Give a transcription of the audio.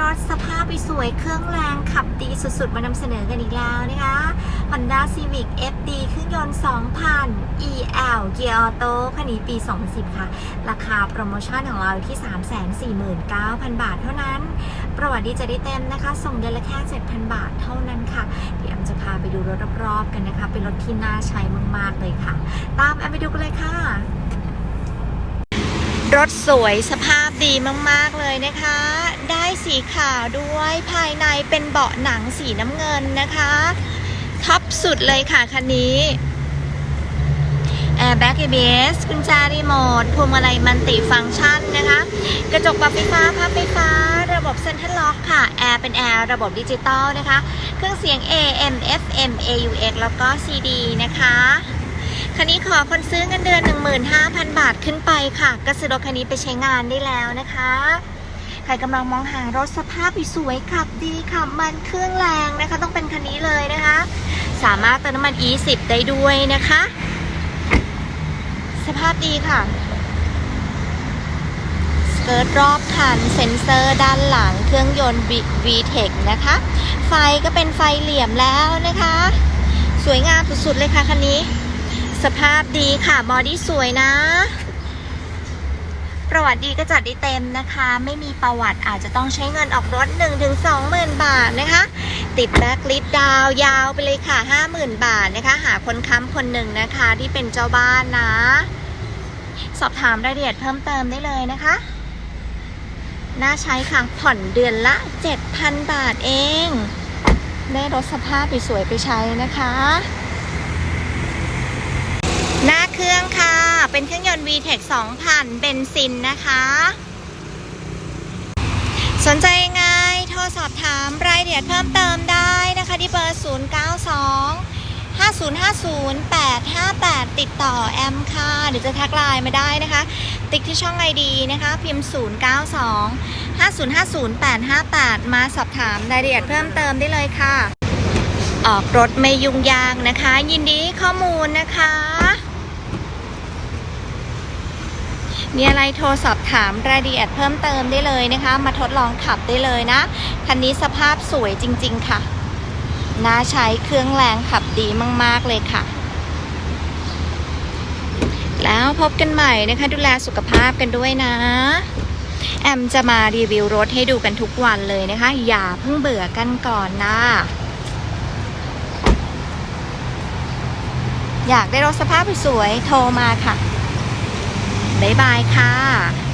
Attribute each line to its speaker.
Speaker 1: รถสภาพสวยเครื่องแรงขับดีสุดๆ มานำเสนอกันอีกแล้วนะคะ Honda Civic FD เครื่องยนต์ 2,000 EL เกียร์ออโต้คันนี้ปี 2010 ค่ะ ราคาโปรโมชั่นของเราอยู่ที่ 349,000 บาทเท่านั้น ประวัติดีจะได้เต็มนะคะ ส่งเดือนละแค่ 7,000 บาทเท่านั้นค่ะ เดี๋ยวแอมจะพาไปดูรถรอบๆกันนะคะ เป็นรถที่น่าใช้มากๆเลยค่ะ ตามแอมไปดูกันเลยค่ะ รถสวยสภาพดีมากๆเลยนะคะ ได้สีขาวด้วยภายในเป็นเบาะหนังสีน้ำเงินนะคะท็อปสุดเลยค่ะคันนี้แอร์แบ็ก ABS กุญแจรีโมทพวงมาลัยมันติฟังก์ชันนะคะ กระจกปรับไฟฟ้าพับไฟฟ้า ระบบเซ็นทรัลล็อกค่ะ แอร์เป็นแอร์ระบบดิจิตอลนะคะ เครื่องเสียง AM FM AUX แล้วก็ CD นะคะ คันนี้ขอคนซื้อเงินเดือน 15,000 บาทขึ้นไปค่ะ ก็ซื้อรถคันนี้ไปใช้งานได้แล้วนะคะ ใครกำลังมองหารถสภาพสวยขับดีขับมันเครื่องแรงนะคะ ต้องเป็นคันนี้เลยนะคะ สามารถเติมน้ำมัน E10 ได้ด้วยนะคะ สภาพดีค่ะสเกิร์ตรอบคันเซ็นเซอร์ด้านหลังเครื่องยนต์ VTEC นะคะ ไฟก็เป็นไฟเหลี่ยมแล้วนะคะ สวยงามสุดๆเลยค่ะคันนี้ สภาพดีค่ะ บอดี้สวยนะ ประวัติดีก็จัดได้เต็มนะคะ ไม่มีประวัติอาจจะต้องใช้เงินออกรถ 1-20,000บาทนะคะ ติดแบ็คลิสดาวยาวไปเลยค่ะ 50,000 บาทนะคะ หาคนค้ำคนหนึ่งนะคะ ที่เป็นเจ้าบ้านนะ สอบถามรายละเอียดเพิ่มเติมได้เลยนะคะน่าใช้ค่ะ ผ่อนเดือนละ 7,000 บาทเอง ได้รถสภาพสวยไปใช้นะคะ หน้าเครื่องค่ะ เป็นเครื่องยนต์ VTEC 2000 เบนซินนะคะ สนใจยังไงโทรสอบถามรายละเอียดเพิ่มเติมได้นะคะที่เบอร์ 092 5050 858 ติดต่อแอมค่ะ หรือจะทักไลน์มาได้นะคะ ติ๊กที่ช่องไอดีนะคะ พิมพ์ 092 5050 858 มาสอบถามรายละเอียดเพิ่มเติมได้เลยค่ะ ออกรถไม่ยุ่งยากนะคะ ยินดีข้อมูลนะคะ มีอะไรโทรสอบถามรายละเอียดเพิ่มเติมได้เลยนะคะ มาทดลองขับได้เลยนะ คันนี้สภาพสวยจริง ๆ ค่ะ น่าใช้เครื่องแรงขับดีมาก ๆ เลยค่ะ แล้วพบกันใหม่นะคะ ดูแลสุขภาพกันด้วยนะ แอมจะมารีวิวรถให้ดูกันทุกวันเลยนะคะ อย่าเพิ่งเบื่อกันก่อนนะอยากได้รถสภาพสวยๆโทรมาค่ะ บ๊ายบายค่ะ